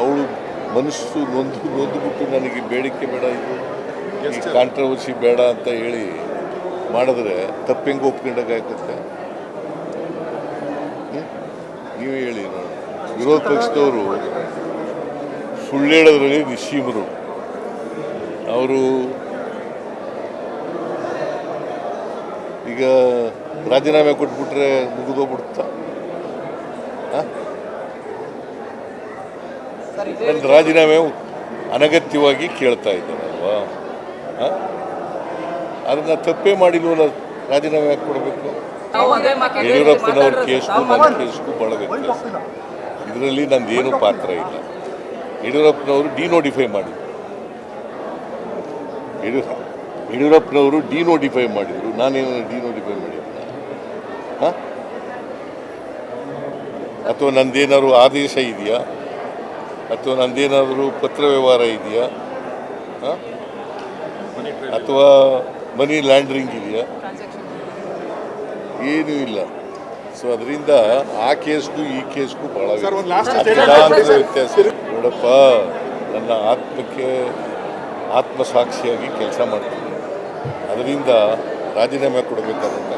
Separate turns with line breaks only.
ಅವಳು ಮನಸ್ಸು ನೊಂದು ನೊಂದುಬಿಟ್ಟು ನನಗೆ ಬೇಡಿಕೆ ಬೇಡ ಇದು ಈ ಕಾಂಟ್ರವರ್ಸಿ ಬೇಡ ಅಂತ ಹೇಳಿ ಮಾಡಿದ್ರೆ ತಪ್ಪೆಂಗೆ ಒಪ್ಕೊಂಡಾಗತ್ತೆ ನೀವೇ ಹೇಳಿ ನೋಡಿ ವಿರೋಧ ಪಕ್ಷದವರು ಸುಳ್ಳು ಹೇಳೋದ್ರಲ್ಲಿ ನಿಶೀಮರು ಅವರು ಈಗ ರಾಜೀನಾಮೆ ಕೊಟ್ಬಿಟ್ರೆ ಮುಗಿದೋಗ್ಬಿಡುತ್ತಾ? ನನ್ನ ರಾಜೀನಾಮೆ ಅನಗತ್ಯವಾಗಿ ಕೇಳ್ತಾ ಹಾಂ? ಅದನ್ನ ತಪ್ಪೇ ಮಾಡಿಲ್ವಲ್ಲ ರಾಜೀನಾಮೆ ಯಾಕೆ ಕೊಡಬೇಕು ಯಡಿಯೂರಪ್ಪನವ್ರ ಕೇಸ್ಗೂ ನನ್ನ ಕೇಸ್ಗೂ ಭಾಳ ವ್ಯತ್ಯಾಸ. ಇದರಲ್ಲಿ ನಂದೇನು ಪಾತ್ರ ಇಲ್ಲ. ಯಡಿಯೂರಪ್ಪನವರು ಡಿನೋಟಿಫೈ ಮಾಡಿದ್ರು. ಯಡಿಯೂರ ಯಡಿಯೂರಪ್ಪನವರು ಡಿನೋಟಿಫೈ ಮಾಡಿದರು. ನಾನೇನು ಡಿನೋಟಿಫೈ ಮಾಡಿದ್ದೆ ಹಾಂ? ಅಥವಾ ನಂದೇನಾದ್ರು ಆದೇಶ ಇದೆಯಾ? ಅಥವಾ ನಂದೇನಾದರೂ ಪತ್ರ ವ್ಯವಹಾರ ಇದೆಯಾ? ಅಥವಾ ಮನಿ ಲ್ಯಾಂಡ್ರಿಂಗ್ ಇದೆಯಾ? ಏನೂ ಇಲ್ಲ. ಸೊ ಅದರಿಂದ ಆ ಕೇಸ್ಗೂ ಈ ಕೇಸ್ಗೂ ಭಾಳ ವ್ಯತ್ಯಾಸ. ನೋಡಪ್ಪ ನನ್ನ ಆತ್ಮಕ್ಕೆ ಆತ್ಮಸಾಕ್ಷಿಯಾಗಿ ಕೆಲಸ ಮಾಡ್ತೀನಿ. ಅದರಿಂದ ರಾಜೀನಾಮೆ ಕೊಡಬೇಕಾದಂಥ